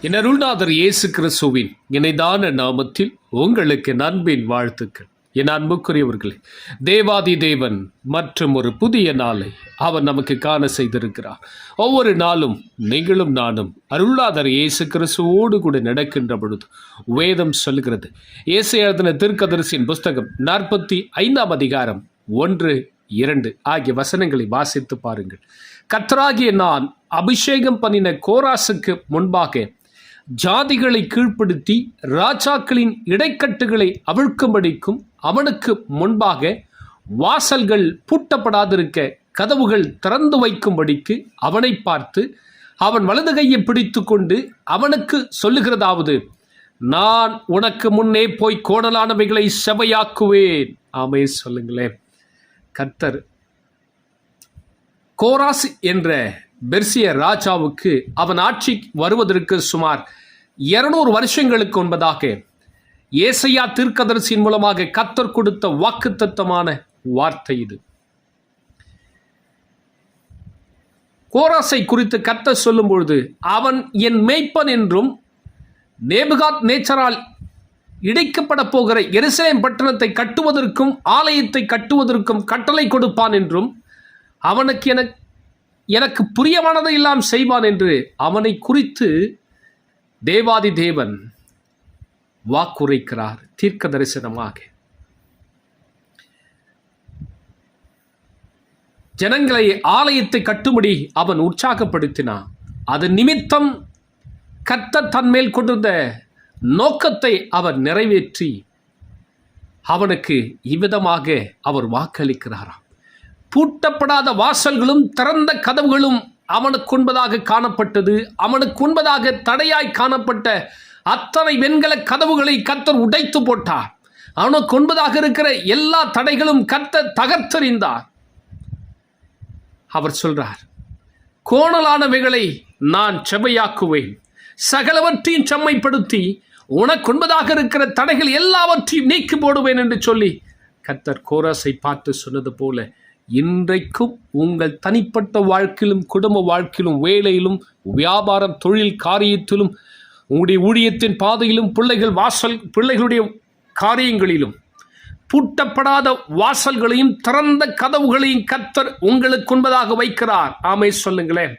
என் அருள்நாதர் இயேசு கிறிஸ்துவின் இணைதான நாமத்தில் உங்களுக்கு நண்பின் வாழ்த்துக்கள். என் அன்புக்குரியவர்களே தேவாதி தேவன் மற்றும் ஒரு புதிய நாளை அவர் நமக்கு காண செய்திருக்கிறார். ஒவ்வொரு நாளும் நீங்களும் நானும் அருளாதர் இயேசு கிறிஸ்துவோடு கூட நடக்கின்ற பொழுது வேதம் சொல்கிறது இயேசு எழுதின திருக்கதரிசியின் புஸ்தகம் நாற்பத்தி ஐந்தாம் அதிகாரம் ஒன்று இரண்டு ஆகிய வசனங்களை வாசித்து பாருங்கள். கத்ராகிய நான் அபிஷேகம் பண்ணின கோராசுக்கு முன்பாக ஜாதிகளை கீழ்ப்படுத்தி ராஜாக்களின் இடைக்கட்டுகளை அவிழ்க்கும்படிக்கும் அவனுக்கு முன்பாக வாசல்கள் பூட்டப்படாதிருக்க கதவுகள் திறந்து வைக்கும்படிக்கு அவனை பார்த்து அவன் வலது கையை பிடித்து கொண்டு அவனுக்கு சொல்லுகிறதாவது நான் உனக்கு முன்னே போய் கோணலானவைகளை செவையாக்குவேன் ஆமே சொல்லுங்களேன். கர்த்தர் கோராஸ் என்ற பெர்சிய ராஜாவுக்கு அவன் ஆட்சி வருவதற்கு சுமார் இருநூறு வருஷங்களுக்கு முன்பதாக ஏசையா தீர்க்கதரிசியின் மூலமாக கத்தர் கொடுத்த வாக்குத்தத்தமான வார்த்தை இது. கோராசை குறித்து கத்தர் சொல்லும் பொழுது அவன் என் மேய்ப்பன் என்றும் நேபுகாத் நேச்சரால் இடைக்கப்பட போகிற எருசலேம் பட்டணத்தை கட்டுவதற்கும் ஆலயத்தை கட்டுவதற்கும் கட்டளை கொடுப்பான் என்றும் அவனுக்கு எனக்கு எனக்கு புரியமானதை எல்லாம் செய்வான் என்று அவனை குறித்து தேவாதி தேவன் வாக்குரைக்கிறார் தீர்க்க தரிசனமாக. ஜனங்களை ஆலயத்தை கட்டும்படி அவன் உற்சாகப்படுத்தினான். அது நிமித்தம் கத்த தன்மேல் கொண்டிருந்த நோக்கத்தை அவர் நிறைவேற்றி அவனுக்கு இவ்விதமாக அவர் வாக்களிக்கிறாராம். பூட்டப்படாத வாசல்களும் திறந்த கதவுகளும் அவனுக்கு உண்பதாக காணப்பட்டது. அவனுக்கு உண்பதாக தடையாய் காணப்பட்ட அத்தனை வெண்கல கதவுகளை கத்தர் உடைத்து போட்டார். அவனுக்கு உண்பதாக இருக்கிற எல்லா தடைகளும் கத்த தகர்த்தறிந்தார். அவர் சொல்றார் கோணலானவைகளை நான் செவையாக்குவேன் சகலவற்றையும் செம்மைப்படுத்தி உனக்கு உண்பதாக இருக்கிற தடைகள் எல்லாவற்றையும் நீக்கி போடுவேன் என்று சொல்லி கத்தர் கோரஸை பார்த்து சொன்னது போல இன்றைக்கும் உங்கள் தனிப்பட்ட வாழ்க்கையிலும் குடும்ப வாழ்க்கையிலும் வேலையிலும் வியாபாரம் தொழில் காரியத்திலும் உங்களுடைய ஊழியத்தின் பாதையிலும் பிள்ளைகள் வாசல் பிள்ளைகளுடைய காரியங்களிலும் பூட்டப்படாத வாசல்களையும் திறந்த கதவுகளையும் கத்தர் உங்களுக்கு உண்பதாக வைக்கிறார். ஆமை சொல்லுங்களேன்.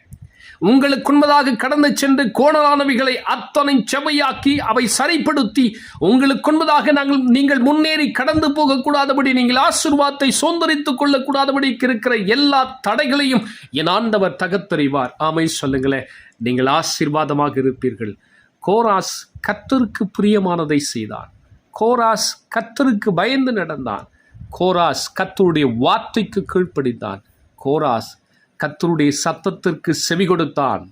உங்களுக்கு உண்மதாக கடந்து சென்று கோணலானவைகளை அத்தனை செவையாக்கி அவை சரிப்படுத்தி உங்களுக்கு உண்மதாக நாங்கள் நீங்கள் முன்னேறி கடந்து போகக்கூடாதபடி நீங்கள் ஆசிர்வாதத்தை சுதந்திரித்துக் கொள்ளக்கூடாதபடி இருக்கிற எல்லா தடைகளையும் என் ஆண்டவர் தகத்தறிவார். ஆமை சொல்லுங்களேன். நீங்கள் ஆசீர்வாதமாக இருப்பீர்கள். கோராஸ் கத்தருக்கு பிரியமானதை செய்தான். கோராஸ் கத்தருக்கு பயந்து நடந்தான். கோராஸ் கத்தருடைய வார்த்தைக்கு கீழ்ப்படித்தான் கோராஸ் கத்தருடைய சத்தத்திற்கு செவி கொடுத்தான்.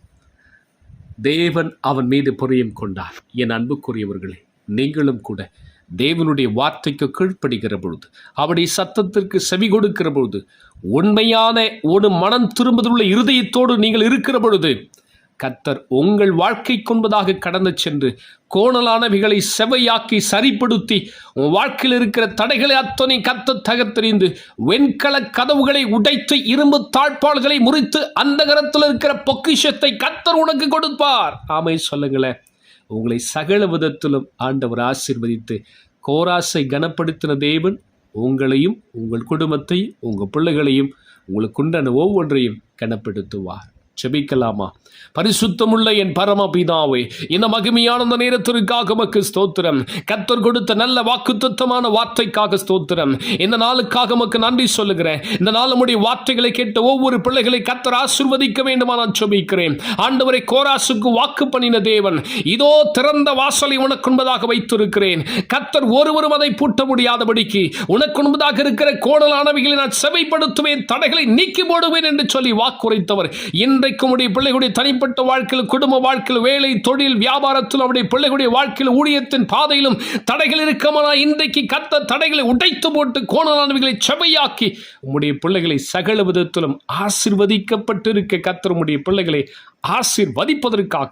தேவன் அவன் மீது புரியம் கொண்டார். என் அன்புக்குரியவர்களே நீங்களும் கூட தேவனுடைய வார்த்தைக்கு கீழ்ப்படுகிற பொழுது அவருடைய சத்தத்திற்கு செவி கொடுக்கிற பொழுது உண்மையான ஒரு மனம் திரும்புதலுள்ள இருதயத்தோடு நீங்கள் இருக்கிற பொழுது கத்தர் உங்கள் வாழ்க்கை கொன்பதாக கடந்து சென்று கோணலானவைகளை செவையாக்கி சரிப்படுத்தி உன் வாழ்க்கையில் இருக்கிற தடைகளை அத்தனை கத்த தகத்தெறிந்து வெண்கல கதவுகளை உடைத்து இரும்பு தாழ்பாள்களை முறித்து அந்த கரத்தில் இருக்கிற பொக்கிஷத்தை கத்தர் உனக்கு கொடுப்பார். ஆமை சொல்லுங்களேன். உங்களை சகல விதத்திலும் ஆண்டவர் ஆசிர்வதித்து கோராசை கனப்படுத்தின தேவன் உங்களையும் உங்கள் குடும்பத்தையும் உங்கள் பிள்ளைகளையும் உங்களுக்கு உண்டான ஒவ்வொன்றையும் கனப்படுத்துவார். ஜெபிக்கலாமா? பரிசுத்தமுள்ள என் பரமபிதாவே இந்த மகிமையான நேரத்திற்காக மக்கு ஸ்தோத்திரம். கத்தர் கொடுத்த நல்ல வாக்குத்தத்தமான வார்த்தைக்காக ஸ்தோத்திரம். இந்த நாளுக்காக மக்கு நன்றி சொல்லுகிறேன். இந்த நாள் நம்முடைய வார்த்தைகளை கேட்ட ஒவ்வொரு பிள்ளைகளை கத்தர் ஆசிர்வதிக்க வேண்டுமா நான் செபிக்கிறேன் ஆண்டவரை கோராசுக்கு வாக்கு பண்ணின தேவன் இதோ திறந்த வாசலை உனக்கு உண்பதாக வைத்திருக்கிறேன். கத்தர் ஒருவரும் அதை பூட்ட முடியாதபடிக்கு உனக்கு உண்பதாக இருக்கிற கோணலானவைகளை நான் செவைப்படுத்துவேன் தடைகளை நீக்கி போடுவேன் என்று சொல்லி வாக்குரைத்தவர். இன்றைக்கு உடைய பிள்ளைகளுடைய தனிப்பட்ட வாழ்க்கையில் குடும்ப வாழ்க்கையில் வேலை தொழில் வியாபாரத்தில் அவருடைய பிள்ளைகளுடைய வாழ்க்கையில் ஊழியத்தின் பாதையிலும் தடைகள் இருக்கமானால் இன்றைக்கு கத்த தடைகளை உடைத்து போட்டு கோணலானவைகளை செவையாக்கி உம்முடைய பிள்ளைகளை சகல விதத்திலும் ஆசிர்வதிக்கப்பட்டிருக்க கத்தர் உம்முடைய பிள்ளைகளை ஆசிர்வதிப்பதற்காக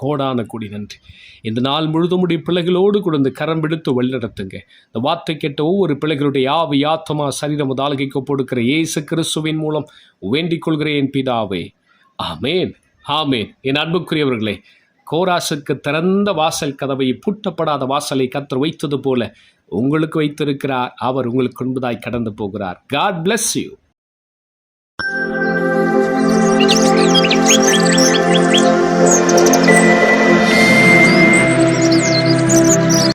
கோடான கொடி நன்றி. இந்த நாள் முழுதும் உடைய பிள்ளைகளோடு கொடுந்து கரம் எடுத்து வழிநடத்துங்க இந்த வார்த்தை கேட்ட ஒவ்வொரு பிள்ளைகளுடைய யாவி யாத்தமா சரீரம் தாலகைக்கு போடுக்கிற இயேசு கிறிஸ்துவின் மூலம் வேண்டிக் கொள்கிறேன் பிதாவே. ஆமேன். ஆமேன். என் அன்புக்குரியவர்களே கோராசுக்கு திறந்த வாசல் கதவை பூட்டப்படாத வாசலை கத்தர் வைத்தது போல உங்களுக்கு வைத்திருக்கிறார். அவர் உங்களுக்கு உண்பதாய் கடந்து போகிறார். God bless you Thank you.